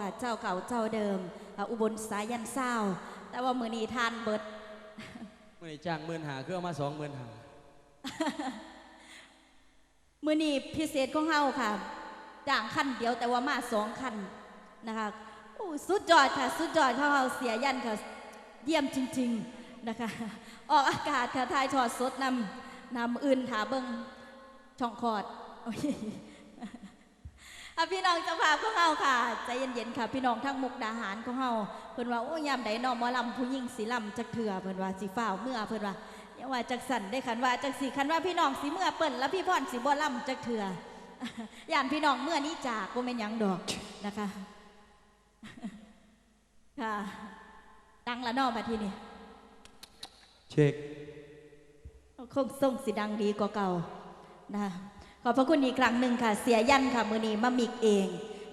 ค่ะ เจ้าเก่าเจ้าเดิมอ่าอุบลสายันเศร้า แต่ว่ามือนี้ทานเบิดมื่อนี้จ้างหมื่นหาเครื่องมาสองหมื่นหามือนี้พิเศษของเฮาค่ะจ้างคันเดียวแต่ว่ามาสองคันนะคะโอ้สุดยอดค่ะ สุดยอดของเฮาเสียยันค่ะ เยี่ยมจริง ๆนะคะ ออกอากาศค่ะทายทอดสดนำนำอื่นถาเบิงช่องคอดโอ้ยอะพี่น้องเจะพาพของเฮาค่ะใจเย็นๆค่ะ พี่น้องทั้งมุกดาหารของเฮาเพิ่นว่าโอ้ยามใดน้องหมอลำผู้หญิงสีลำจักเถื่อเพิ่นว่าสีฟ้าวเมื่อเพิ่นว่าอย่าว่าจักสันได้คันว่าจักสีคันว่าพี่น้องสีเมื่อเปิ้นแล้วพี่พรสีบ่ลำจักเถื่อย่านพี่น้องเมื่อนี้จากบ่แม่นหยังดอกนะคะค่ะดังละเนอมาที่นี่เช็คคงส่งสิดังดีกว่าเก่านะคะ ขอบพระคุณอีกครั้งหนึ่งค่ะ เสียยันค่ะมือนีมามิกเอง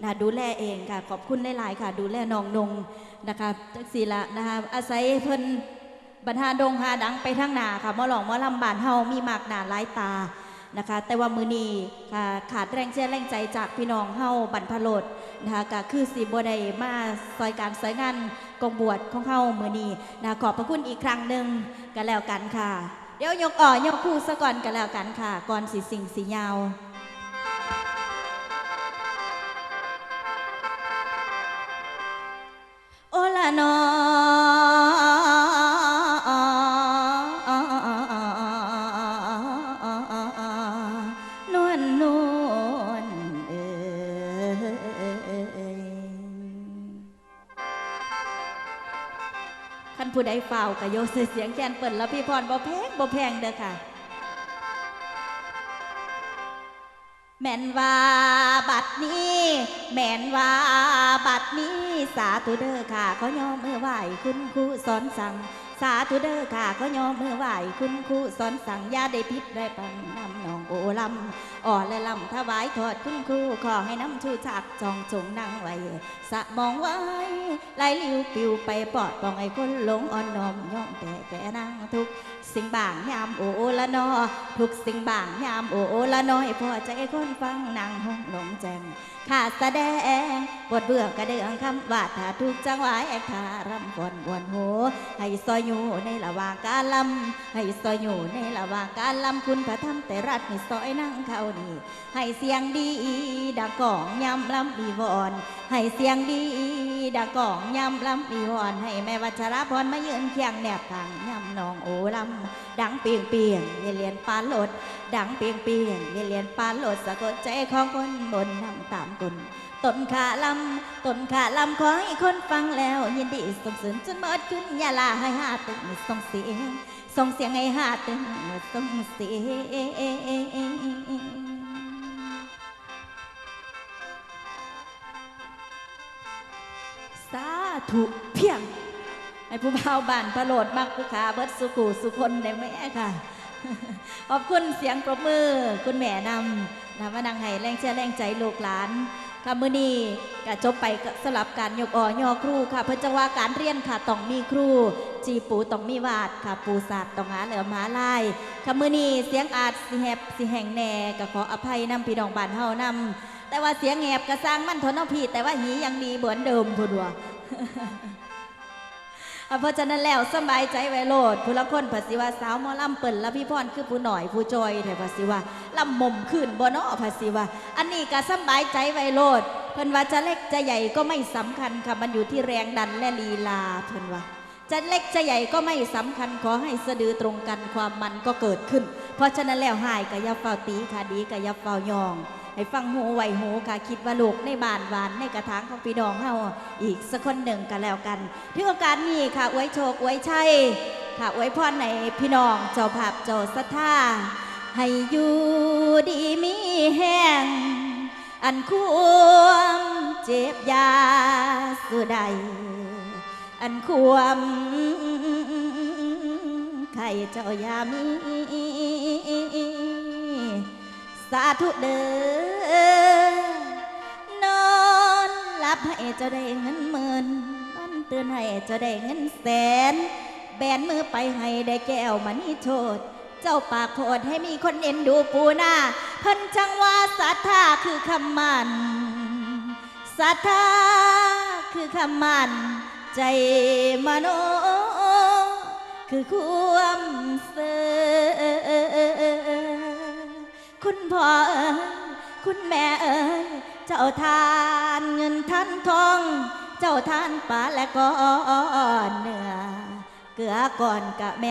นะดูแลเองค่ะ ขอบคุณหลายๆค่ะ ดูแลน้องนงนะคะจักสีละนะคะอาศัยเพิ่นบรรหาดงหาดังไปทั้งหนาค่ะมอหลองมอลำบานเฮามีมากหนาหลายตานะคะ แต่ว่ามือนีค่ะขาดแรงเชื่อแรงใจจากพี่น้องเฮาบรรพโลดนะคะก็คือสีบัวใดมาซอยการซอยงานกองบวชของเฮามือนีนะขอบพระคุณอีกครั้งหนึ่งกันแล้วกันค่ะ เดี๋ยวยกอ่อยกคู่ซะก่อนกันแล้วกันค่ะ ก่อนสีสิงสียาว ผู้ใดฝ่าวกะโยเสเสียงแคนเปิดแล้วพี่พรบ่แพงบ่แพงเด้อค่ะ แม่นว่าบัดนี้ แม่นว่าบัดนี้สาธุเด้อค่ะขอยอมมือไหวคุณครูสอนสั่ง สาธุเด้อค่ะขอยอมมือไหวคุณครูสอนสั่งยาได้พิษได้ปันนำน้องโอลำอ่อนและลำถวายทอดคุณครูขอให้น้ำชูชักจองจงนั่งไว้สะมองไว้ไหลลิวปิวไปปอดปองไอ้คนหลงอ่อนน้อมย่อมแต่แกนั่งทุกสิ่งบางยามโอละนอทุกสิ่งบางยามโอละน้อยพอใจคนฟังนางห้องหลงแจง ขาดแสดงบทเบื่อกระเดืองคำว่าถ้าทุกจังหวะแอกทารำบวนบวนโหให้ซอยอยู่ในระหว่างการลำให้ซอยอยู่ในระหว่างการลำคุณพระธรรมแต่รัดให้ซอยนั่งเขานี่ให้เสียงดีดังกองยำลำอีวอน ให้เสียงดีดังกองยำลำอีวอนให้แม่วัชรพรมายืนเคียงแนบทางยำนองโอลำดังเปียงเปียงเรียนเรียนปานโหลด ดังเปียงเปียงเรียนเรียนปานโหลดสะกดใจของคนบนนำตามกุนต้นขาลำต้นขาลำขอให้คนฟังแล้ว ยินดีส่งเสริมจนหมดขึ้นย่าลาให้หาตึงส่งเสียงส่งเสียงให้หาตึงส่งเสียง ธุเพียงให้ผู้บ่าบ้านพระโลดมักผู้ขาเบิดสุกูสุคนได้ไหมค่ะ ขอบคุณเสียงปรบมือ คุณแม่นำนำมานังให้แรงเชื่อแรงใจลูกหลานค่ะมือนี้ก็จบไปสลับการยกอ่อยอครูค่ะเพื่อจะว่าการเรียนค่ะต้องมีครู จีปูต้องมีวาดค่ะปูศาสตร์ต้องหาเหลือมหาลายค่ะมือนี้เสียงอาจสิแหบสิแห่งแน่ก็ขออภัยนำพี่น้องบ้านเฮานำแต่ว่าเสียงแหบกระสร้างมันทนเอาพี่แต่ว่าหียังดีเหมือนเดิมพูดว่าอะ เพราะฉะนั้นแล้วสบายใจไว้โลดผู้ละคนภาษีว่าสาวมอลำเปิ่นและพี่พรคือผู้หน่อยผู้จอยแถวภาษีว่าลำมมขึ้นบ่เนาะภาษีว่า อันนี้ก็สบายใจไว้โลดเพิ่นว่าจะเล็กจะใหญ่ก็ไม่สำคัญค่ะมันอยู่ที่แรงดันและลีลาเพิ่นว่าจะเล็กจะใหญ่ก็ไม่สำคัญขอให้สะดือตรงกันความมันก็เกิดขึ้น เพราะฉะนั้นแล้วหายกะยับเฝ้าตีค่ะดีกะยับเฝ้ายอง ให้ฟังหูไหวหูค่ะคิดว่าลูกในบ้านหวานในกระถางของพี่น้องเฮาอีกสักคนหนึ่งกันแล้วกันที่โอกาสนี้ค่ะอวยโชคอวยชัยค่ะอวยพรในพี่น้องเจ้าภาพเจ้าศรัทธาให้อยู่ดีมีแห้งอันความเจ็บยาสุดใด อันความใครเจ้ายามี สาธุเด้อนอนหลับให้เจ้าได้เงินหมื่นนอนตื่นให้เจ้าได้เงินแสน แบนมือไปให้ได้แก้วมันนี่โทษเจ้าปากโคดให้มีคนเอ็นดูปูหน้าเพิ่นจังว่าศรัทธาคือคำมันศรัทธาคือคำมันใจมโน คือความเสือ คุณพ่อเอ๋ยคุณแม่เอ๋ยเจ้าทานเงินท่านทอง เจ้าทานปลาและก็เนื้อเกลือก่อนกะแม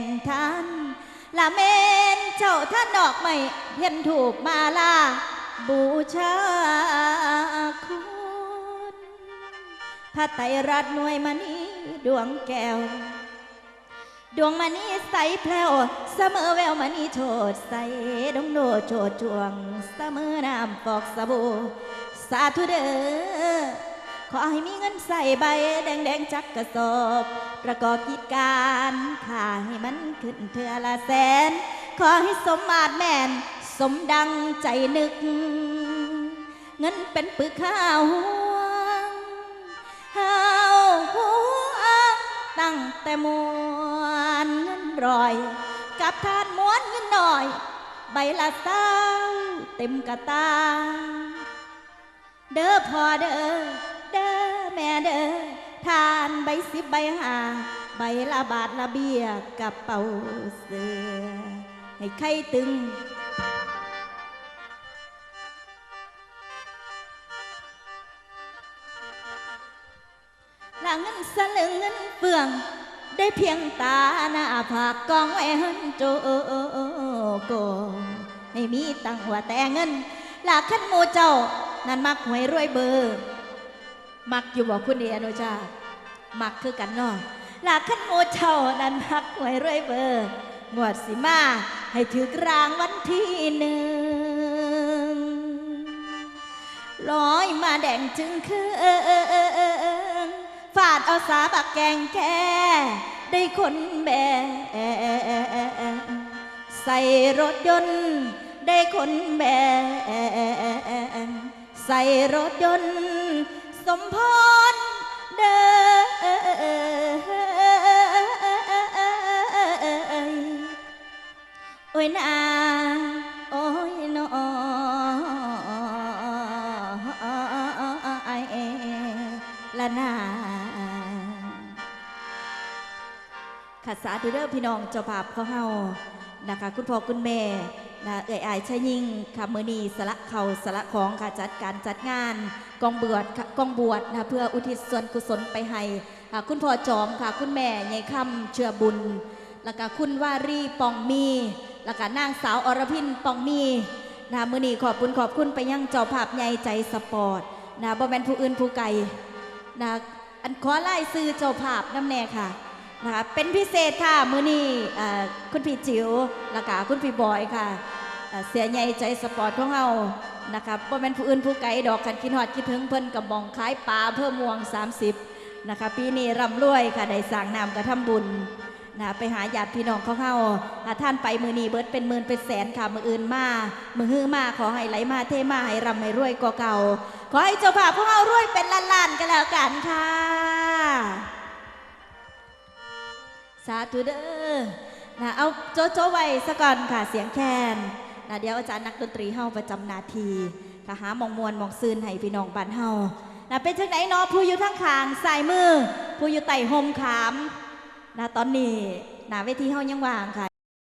นท่านละเมนเจ้าท่านดอกไม่เห็นถูกมาลาบูชาคุณพระไตรรัตน์หน่วยมณีดวงแก้ว ดวงมณีใสแพรวเสมอแววมณีโชดใสดงโดโชดจวงเสมอน้ำฟอกสบู่สาธุเด้อขอให้มีเงินใส่ใบแดงแดงจักกระสอบประกอบกิจการข่าให้มันขึ้นเทือละแสน ขอให้สมมาตรแม่น สมดังใจนึก เงินเป็นปึกข้าวห่วงข้าวห่วงตั้งแต่มวนเงิน รอย กับทานม้วนเงินหน่อย ใบละเศร้าเต็มกระตา เด้อพ่อเด้อเด้อแม่เด้อทานใบสิบใบห้าใบละบาทละเบียกระเป๋าเสือ ให้ใครตึงละเงินสลึงเงินเฟือง ได้เพียงตาหน้าผากกองไว้หันโจโกไม่มีตังค์ว่าแต่เงินหลากขั้นหมูเจ้า นั่นมักหวยรวยเบอร์มักอยู่บอกคุณเดียโนจ้ามักคือกันเนาะหลากขั้นหมูเจ้านั่นมักหวยรวยเบอร์งวดสิมาให้ถือกลางวันที่หนึ่งลอยมาแดงจึงคือ เอาสาบักแกงแก่ได้คนแบกใส่รถยนต์ ได้คนแบกใส่รถยนต์ สมพรเด้อโอ้ยนาโอ้ยนอไอละนา ขัดสาธุเด้อพี่น้องเจ้าภาพเขาเฮานะคะ คุณพ่อคุณแม่นะเอ่ยอายชยิงค่ะมือนีสละเขาสละของค่ะจัดการจัดงานกองบวชค่ะกองบวชนะเพื่ออุทิศส่วนกุศลไปให้ค่ะคุณพ่อจอมค่ะ คุณแม่ยายคำเชื่อบุญ แล้วก็คุณวารีปองมี แล้วก็นางสาวอรพินปองมีนะมือนีขอบคุณขอบคุณไปยังเจ้าภาพใหญ่ใจสปอร์ตนะบ่แมนผู้อื่นผู้ไกลนะอันขอไล่ซื้อเจ้าภาพน้ำแน่ค่ะ นะคะเป็นพิเศษค่ะมือนี้คุณพี่จิ๋วแล้วก็คุณพี่บอยค่ะเสียใหญ่ใจสปอร์ตของเรานะคะบ่แม่นผู้อื่นผู้ไกลดอกกันคิดฮอดคิดถึงเพิ่นกับมองขายปลาเพิ่มม่วง 30นะคะปีนี้ร่ำรวยค่ะได้สร้างนำกระทำบุญนะไปหาญาติพี่น้องเขาเข้าท่านไปมือนีเบิดเป็นหมื่นเป็นแสนค่ะ มืออื่นมา มือฮื้อมา ขอให้ไหลมาเทมา ให้ร่ำให้รวยกว่าเก่า ขอให้เจ้าภาพพวกเรารวยเป็นล้านๆกันแล้วกันค่ะ สาธุเด้อนะเอาโจโจไว้ซะก่อนค่ะเสียงแคนนะเดี๋ยวอาจารย์นักดนตรีเฮาประจำนาทีค่ะหามองมวลมองซืนให้พี่น้องบ้านเฮานะเป็นจังไหนเนาะผู้อยู่ทั้งคางสายมือ ผู้อยู่ไต่ห่มขามนะตอนนี้นาเวทีเฮายังว่างค่ะ